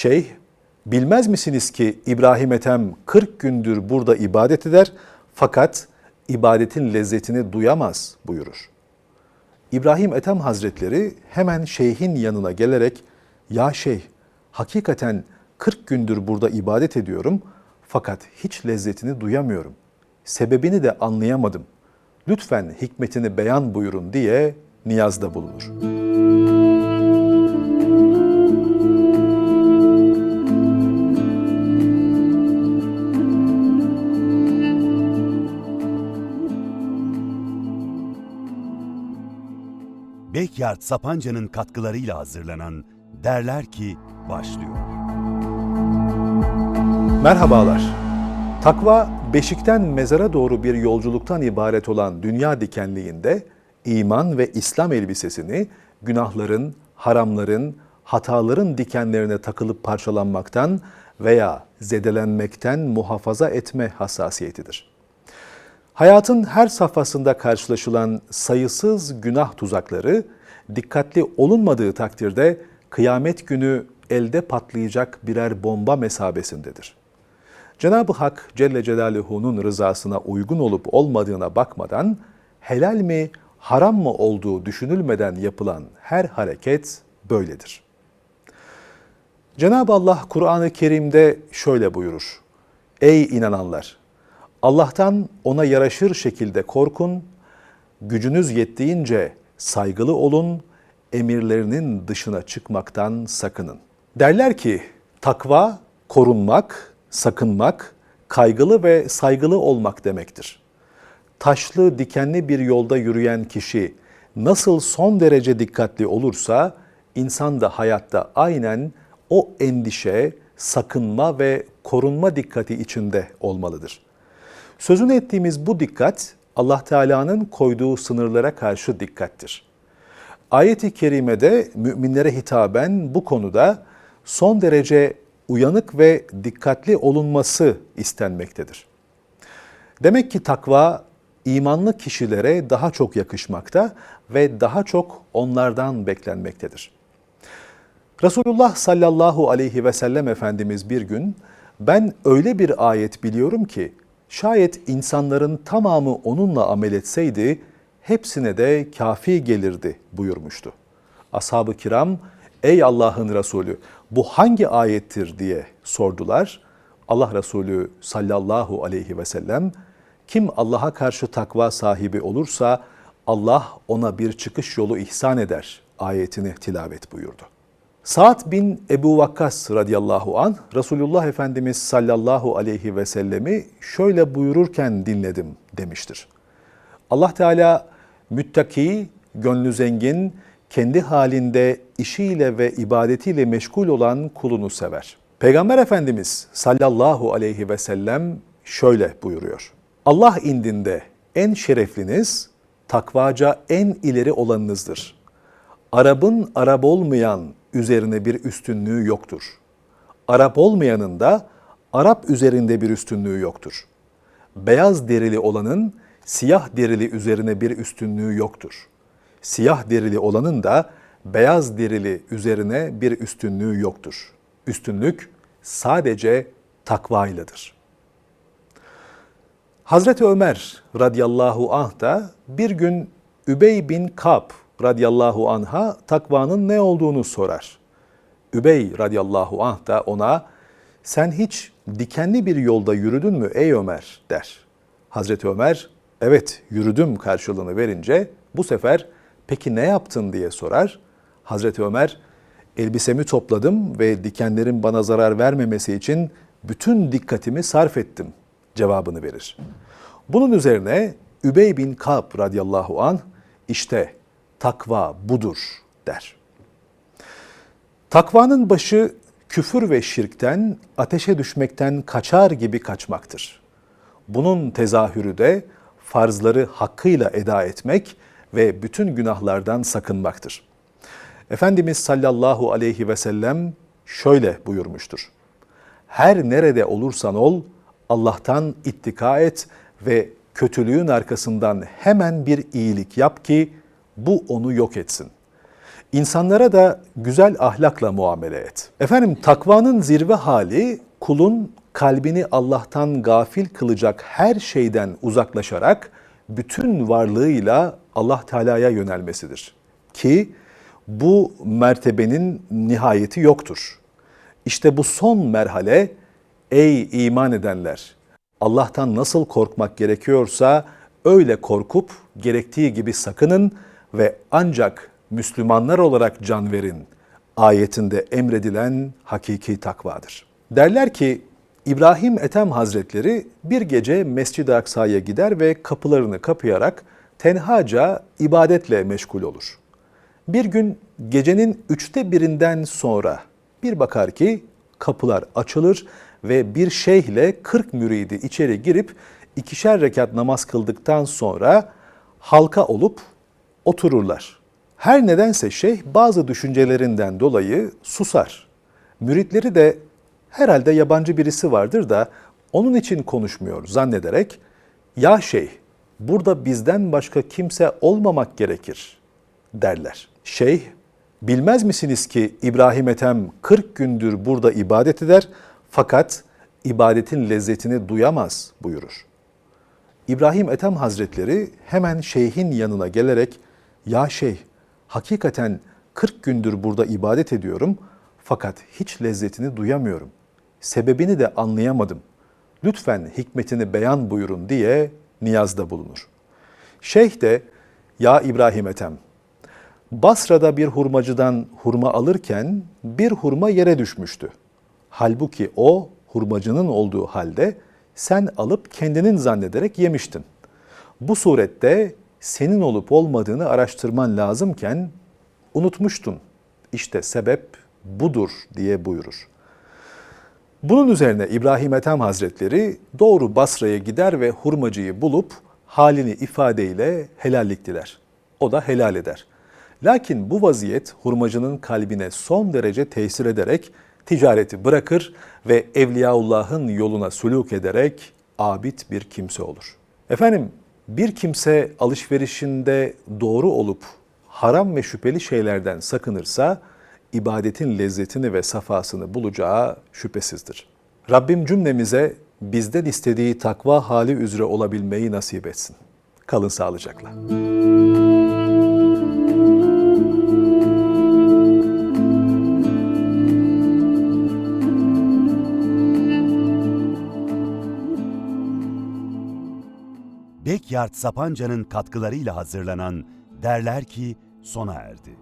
Şeyh, bilmez misiniz ki İbrahim Ethem 40 gündür burada ibadet eder fakat ibadetin lezzetini duyamaz buyurur. İbrahim Ethem Hazretleri hemen şeyhin yanına gelerek ya şeyh hakikaten 40 gündür burada ibadet ediyorum fakat hiç lezzetini duyamıyorum. Sebebini de anlayamadım. Lütfen hikmetini beyan buyurun diye niyazda bulunur. Bekyard Sapanca'nın katkılarıyla hazırlanan Derler Ki başlıyor. Merhabalar. Takva, beşikten mezara doğru bir yolculuktan ibaret olan dünya dikenliğinde iman ve İslam elbisesini günahların, haramların, hataların dikenlerine takılıp parçalanmaktan veya zedelenmekten muhafaza etme hassasiyetidir. Hayatın her safhasında karşılaşılan sayısız günah tuzakları dikkatli olunmadığı takdirde kıyamet günü elde patlayacak birer bomba mesabesindedir. Cenab-ı Hak Celle Celaluhu'nun rızasına uygun olup olmadığına bakmadan helal mi, haram mı olduğu düşünülmeden yapılan her hareket böyledir. Cenab-ı Allah Kur'an-ı Kerim'de şöyle buyurur. Ey inananlar! Allah'tan ona yaraşır şekilde korkun, gücünüz yettiğince saygılı olun, emirlerinin dışına çıkmaktan sakının. Derler ki takva korunmak, sakınmak, kaygılı ve saygılı olmak demektir. Taşlı, dikenli bir yolda yürüyen kişi nasıl son derece dikkatli olursa insan da hayatta aynen o endişe, sakınma ve korunma dikkati içinde olmalıdır. Sözünü ettiğimiz bu dikkat Allah Teala'nın koyduğu sınırlara karşı dikkattir. Ayet-i kerimede müminlere hitaben bu konuda son derece uyanık ve dikkatli olunması istenmektedir. Demek ki takva imanlı kişilere daha çok yakışmakta ve daha çok onlardan beklenmektedir. Resulullah sallallahu aleyhi ve sellem Efendimiz bir gün ben öyle bir ayet biliyorum ki şayet insanların tamamı onunla amel etseydi hepsine de kafi gelirdi buyurmuştu. Ashab-ı kiram ey Allah'ın Resulü bu hangi ayettir diye sordular. Allah Resulü sallallahu aleyhi ve sellem kim Allah'a karşı takva sahibi olursa Allah ona bir çıkış yolu ihsan eder ayetini tilavet buyurdu. Sa'd bin Ebu Vakkas radıyallahu an Resulullah Efendimiz sallallahu aleyhi ve sellemi şöyle buyururken dinledim demiştir. Allah Teala müttaki, gönlü zengin, kendi halinde işiyle ve ibadetiyle meşgul olan kulunu sever. Peygamber Efendimiz sallallahu aleyhi ve sellem şöyle buyuruyor. Allah indinde en şerefliniz, takvaca en ileri olanınızdır. Arap'ın Arap olmayan üzerine bir üstünlüğü yoktur. Arap olmayanın da Arap üzerinde bir üstünlüğü yoktur. Beyaz derili olanın siyah derili üzerine bir üstünlüğü yoktur. Siyah derili olanın da beyaz derili üzerine bir üstünlüğü yoktur. Üstünlük sadece takvayladır. Hazreti Ömer radıyallahu anh da bir gün Übey bin Kab radıyallahu anha takvanın ne olduğunu sorar. Übey radıyallahu anh da ona sen hiç dikenli bir yolda yürüdün mü ey Ömer der. Hazreti Ömer evet yürüdüm karşılığını verince bu sefer peki ne yaptın diye sorar. Hazreti Ömer elbisemi topladım ve dikenlerin bana zarar vermemesi için bütün dikkatimi sarf ettim cevabını verir. Bunun üzerine Übey bin Kab radıyallahu an işte takva budur der. Takvanın başı küfür ve şirkten, ateşe düşmekten kaçar gibi kaçmaktır. Bunun tezahürü de farzları hakkıyla eda etmek ve bütün günahlardan sakınmaktır. Efendimiz sallallahu aleyhi ve sellem şöyle buyurmuştur. Her nerede olursan ol Allah'tan ittika et ve kötülüğün arkasından hemen bir iyilik yap ki bu onu yok etsin. İnsanlara da güzel ahlakla muamele et. Efendim takvanın zirve hali kulun kalbini Allah'tan gafil kılacak her şeyden uzaklaşarak bütün varlığıyla Allah Teala'ya yönelmesidir. Ki bu mertebenin nihayeti yoktur. İşte bu son merhale ey iman edenler Allah'tan nasıl korkmak gerekiyorsa öyle korkup gerektiği gibi sakının ve ancak Müslümanlar olarak can verin ayetinde emredilen hakiki takvadır. Derler ki İbrahim Ethem Hazretleri bir gece Mescid-i Aksa'ya gider ve kapılarını kapayarak tenhaca ibadetle meşgul olur. Bir gün gecenin üçte birinden sonra bir bakar ki kapılar açılır ve bir şeyhle 40 müridi içeri girip ikişer rekat namaz kıldıktan sonra halka olup otururlar. Her nedense şeyh bazı düşüncelerinden dolayı susar. Müritleri de herhalde yabancı birisi vardır da onun için konuşmuyor zannederek ya şeyh burada bizden başka kimse olmamak gerekir derler. Şeyh bilmez misiniz ki İbrahim Ethem 40 gündür burada ibadet eder fakat ibadetin lezzetini duyamaz buyurur. İbrahim Ethem Hazretleri hemen şeyhin yanına gelerek ya şeyh hakikaten 40 gündür burada ibadet ediyorum fakat hiç lezzetini duyamıyorum. Sebebini de anlayamadım. Lütfen hikmetini beyan buyurun diye niyazda bulunur. Şeyh de ya İbrahim Ethem Basra'da bir hurmacıdan hurma alırken bir hurma yere düşmüştü. Halbuki o hurmacının olduğu halde sen alıp kendinin zannederek yemiştin. Bu surette senin olup olmadığını araştırman lazımken unutmuştun. İşte sebep budur diye buyurur. Bunun üzerine İbrahim Ethem Hazretleri doğru Basra'ya gider ve hurmacıyı bulup halini ifadeyle helallik diler. O da helal eder. Lakin bu vaziyet hurmacının kalbine son derece tesir ederek ticareti bırakır ve Evliyaullah'ın yoluna suluk ederek abid bir kimse olur. Efendim bir kimse alışverişinde doğru olup haram ve şüpheli şeylerden sakınırsa ibadetin lezzetini ve safasını bulacağı şüphesizdir. Rabbim cümlemize bizden istediği takva hali üzere olabilmeyi nasip etsin. Kalın sağlıcakla. Bekyard Sapanca'nın katkılarıyla hazırlanan Derler ki sona erdi.